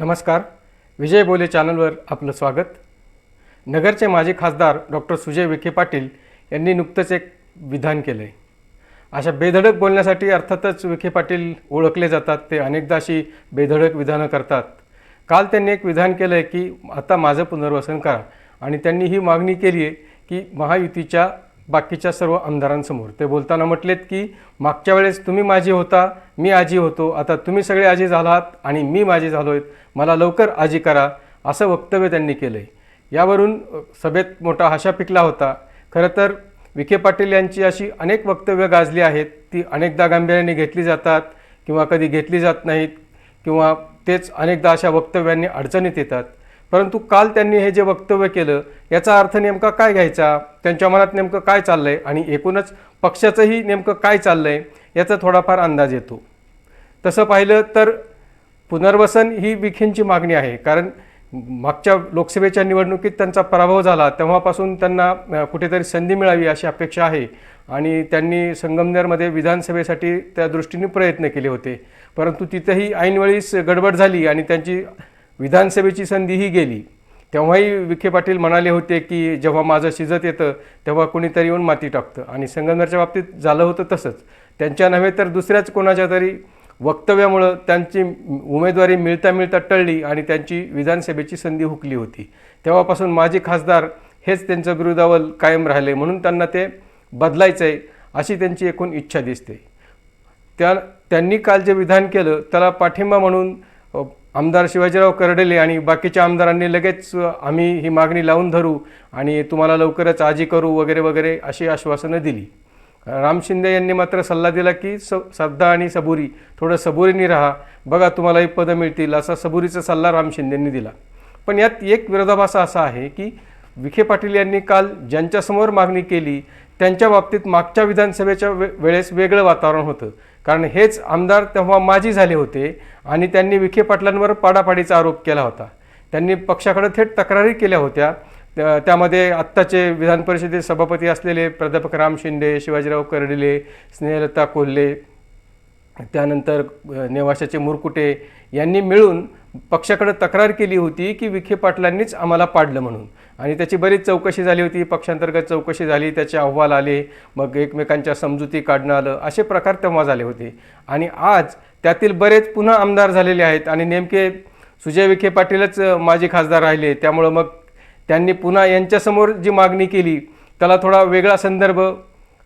नमस्कार. विजय बोले चॅनलवर आपलं स्वागत. नगरचे माजी खासदार डॉक्टर सुजय विखे पाटील यांनी नुकतंच एक विधान केलं आहे अशा बेधडक बोलण्यासाठी अर्थातच विखे पाटील ओळखले जातात ते अनेकदा अशी बेधडक विधानं करतात. काल त्यांनी एक विधान केलं आहे की आता माझं पुनर्वसन करा. आणि त्यांनी ही मागणी केली आहे की महायुतीच्या बाकीच्या सर्व आमदारांसमोर. ते बोलताना म्हटलेत की मागच्या वेळेस तुम्ही माझी होता मी आजी होतो आता तुम्ही सगळे आजी झालात आणि मी माझी झालो आहेत मला लवकर आजी करा असं वक्तव्य त्यांनी केलं आहे यावरून सभेत मोठा हशा पिकला होता. खरं तर विखे पाटील यांची अशी अनेक वक्तव्य गाजली आहेत ती अनेकदा गांभीर्याने घेतली जातात किंवा कधी घेतली जात नाहीत किंवा तेच अनेकदा अशा वक्तव्यांनी अडचणीत येतात. परंतु काल त्यांनी हे जे वक्तव्य केलं याचा अर्थ नेमका काय घ्यायचा? त्यांच्या मनात नेमकं काय चाललंय? आणि एकूणच पक्षाचंही नेमकं काय चाललंय? याचा थोडाफार अंदाज येतो. तसं पाहिलं तर पुनर्वसन ही विखेंची मागणी आहे. कारण मागच्या लोकसभेच्या निवडणुकीत त्यांचा पराभव झाला तेव्हापासून त्यांना कुठेतरी संधी मिळावी अशी अपेक्षा आहे. आणि त्यांनी संगमनेरमध्ये विधानसभेसाठी त्या दृष्टीने प्रयत्न केले होते. परंतु तिथंही ऐनवेळीच गडबड झाली आणि त्यांची विधानसभेची संधीही गेली. तेव्हाही विखे पाटील म्हणाले होते की जेव्हा माझं शिजत येतं तेव्हा कुणीतरी येऊन माती टाकतं. आणि संगमनेरच्या बाबतीत झालं होतं तसंच. त्यांच्या नव्हे तर दुसऱ्याच कोणाच्या तरी वक्तव्यामुळं त्यांची उमेदवारी मिळता मिळता टळली आणि त्यांची विधानसभेची संधी हुकली होती. तेव्हापासून माजी खासदार हेच त्यांचं बिरुदावल कायम राहिले म्हणून त्यांना ते बदलायचं आहे अशी त्यांची एकूण इच्छा दिसते. त्या त्यांनी काल जे विधान केलं त्याला पाठिंबा म्हणून आमदार शिवाजीराव कर्डेले आणि बाकीच्या आमदारांनी लगेच आम्ही ही मागणी लावून धरू आणि तुम्हाला लवकरच आजी करू वगैरे वगैरे अशी आश्वासनं दिली. राम शिंदे यांनी मात्र सल्ला दिला की स श्रद्धा आणि सबुरी थोडं सबुरीने राहा बघा तुम्हालाही पदं मिळतील असा सबुरीचा सल्ला राम शिंदेंनी दिला. पण यात एक विरोधाभास असा आहे की विखे पाटील यांनी काल ज्यांच्यासमोर मागणी केली त्यांच्या बाबतीत मागच्या विधानसभेच्या वे वेळेस वेगळं वातावरण होतं. कारण हेच आमदार तेव्हा माजी झाले होते आणि त्यांनी विखे पाटलांवर पाडापाडीचा आरोप केला होता. त्यांनी पक्षाकडे थेट तक्रारी केल्या होत्या. त्यामध्ये आत्ताचे विधान परिषदेचे सभापती असलेले प्राध्यापक राम शिंदे शिवाजीराव कर्डिले स्नेहलता कोल्हे त्यानंतर नेवाशाचे मुरकुटे यांनी मिळून पक्षाकडे तक्रार केली होती की विखे पाटलांनीच आम्हाला पाडलं म्हणून. आणि त्याची बरीच चौकशी झाली होती. पक्षांतर्गत चौकशी झाली त्याचे अहवाल आले मग एकमेकांच्या समजुती काढणं आलं असे प्रकार तेव्हा झाले होते. आणि आज त्यातील बरेच पुन्हा आमदार झालेले आहेत आणि नेमके सुजय विखे पाटीलच माजी खासदार राहिले. त्यामुळं मग त्यांनी पुन्हा यांच्यासमोर जी मागणी केली त्याला थोडा वेगळा संदर्भ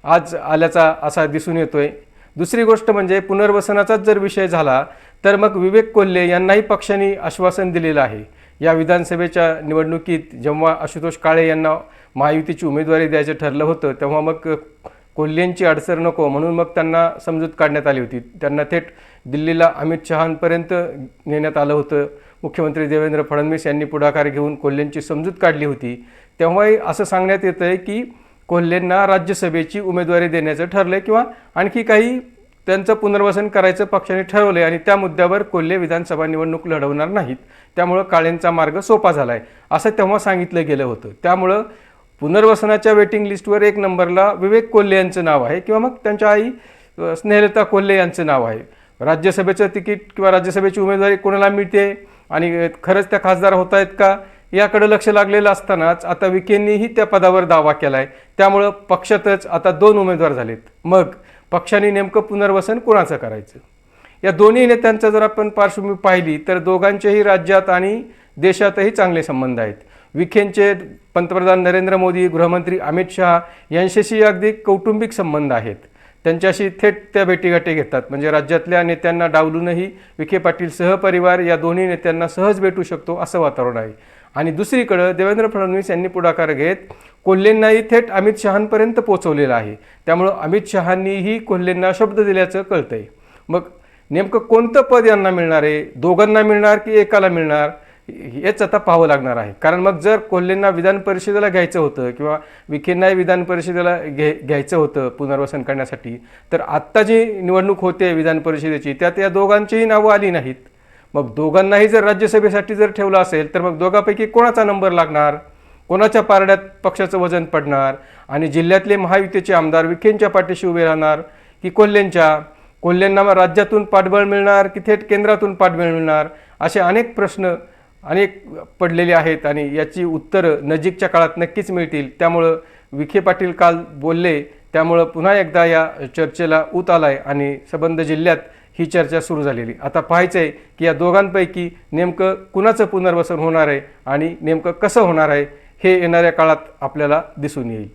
आज आल्याचा असा दिसून येतोय. दुसरी गोष्ट म्हणजे पुनर्वसनाचाच जर विषय झाला तर मग विवेक कोल्हे यांनाही पक्षाने आश्वासन दिलेलं आहे. या विधानसभेच्या निवडणुकीत जेव्हा आशुतोष काळे यांना महायुतीची उमेदवारी द्यायचं ठरलं होतं तेव्हा मग कोल्हेंची अडचण नको म्हणून मग त्यांना समजूत काढण्यात आली होती. त्यांना थेट दिल्लीला अमित शहांपर्यंत नेण्यात आलं होतं. मुख्यमंत्री देवेंद्र फडणवीस यांनी पुढाकार घेऊन कोल्हेंची समजूत काढली होती. तेव्हाही असं सांगण्यात येतं आहे की कोल्हेंना राज्यसभेची उमेदवारी देण्याचं ठरलं किंवा आणखी काही त्यांचं पुनर्वसन करायचं पक्षाने ठरवलं आणि त्या मुद्द्यावर कोल्हे विधानसभा निवडणूक लढवणार नाहीत. त्यामुळं काळेंचा मार्ग सोपा झाला आहे असं तेव्हा सांगितलं गेलं होतं. त्यामुळं पुनर्वसनाच्या वेटिंग लिस्टवर एक नंबरला विवेक कोल्हे यांचं नाव आहे किंवा मग त्यांच्या आई स्नेहलता कोल्हे यांचं नाव आहे. राज्यसभेचं तिकीट किंवा राज्यसभेची उमेदवारी कोणाला मिळते आणि खरंच त्या खासदार होत आहेत का? याकडे लक्ष लागलेलं असतानाच आता विखेंनीही त्या पदावर दावा केला आहे त्यामुळं पक्षातच आता दोन उमेदवार झालेत. मग पक्षाने नेमकं पुनर्वसन कोणाचं करायचं? या दोन्ही नेत्यांचा जर आपण पार्श्वभूमी पाहिली तर दोघांचेही राज्यात आणि देशातही चांगले संबंध आहेत. विखेंचे पंतप्रधान नरेंद्र मोदी गृहमंत्री अमित शहा यांच्याशी अगदी कौटुंबिक संबंध आहेत. त्यांच्याशी थेट त्या भेटीगाठी घेतात. म्हणजे राज्यातल्या नेत्यांना डावलूनही विखे पाटील सहपरिवार या दोन्ही नेत्यांना सहज भेटू शकतो असं वातावरण आहे. आणि दुसरीकडं देवेंद्र फडणवीस यांनी पुढाकार घेत कोल्हेंनाही थेट अमित शहांपर्यंत पोहोचवलेलं आहे. त्यामुळं अमित शहांनीही कोल्हेंना शब्द दिल्याचं कळतंय. मग नेमकं कोणतं पद यांना मिळणार आहे? दोघांना मिळणार की एकाला मिळणार? हेच आता पाहावं लागणार आहे. कारण मग जर कोल्हेंना विधान परिषदेला घ्यायचं होतं किंवा विखेंनाही विधान परिषदेला घे घ्यायचं होतं पुनर्वसन करण्यासाठी तर आत्ता जी निवडणूक होते विधान परिषदेची त्यात या दोघांचीही नावं आली नाहीत. मग दोघांनाही जर राज्यसभेसाठी जर ठेवलं असेल तर मग दोघांपैकी कोणाचा नंबर लागणार? कोणाच्या पारड्यात पक्षाचं वजन पडणार? आणि जिल्ह्यातले महायुतीचे आमदार विखेंच्या पाठीशी उभे राहणार की कोल्हेंच्या? कोल्हेंना मग राज्यातून पाठबळ मिळणार की थेट केंद्रातून पाठबळ मिळणार? असे अनेक प्रश्न अनेक पडलेले आहेत आणि याची उत्तरं नजीकच्या काळात नक्कीच मिळतील. त्यामुळं विखे पाटील काल बोलले. त्यामुळं पुन्हा एकदा या चर्चेला ऊत आलाय आणि संबंध जिल्ह्यात ही चर्चा सुरू झालेली. आता पाहायचं आहे की या दोघांपैकी नेमकं कुणाचं पुनर्वसन होणार आहे आणि नेमकं कसं होणार आहे हे येणाऱ्या काळात आपल्याला दिसून येईल.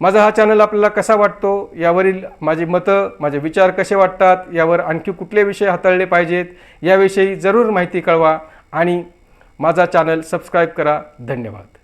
माझा हा चॅनल आपल्याला कसा वाटतो यावरील माझी मतं माझे विचार कसे वाटतात यावर आणखी कुठले विषय हाताळले पाहिजेत याविषयी जरूर माहिती कळवा आणि माझा चॅनल सबस्क्राईब करा. धन्यवाद.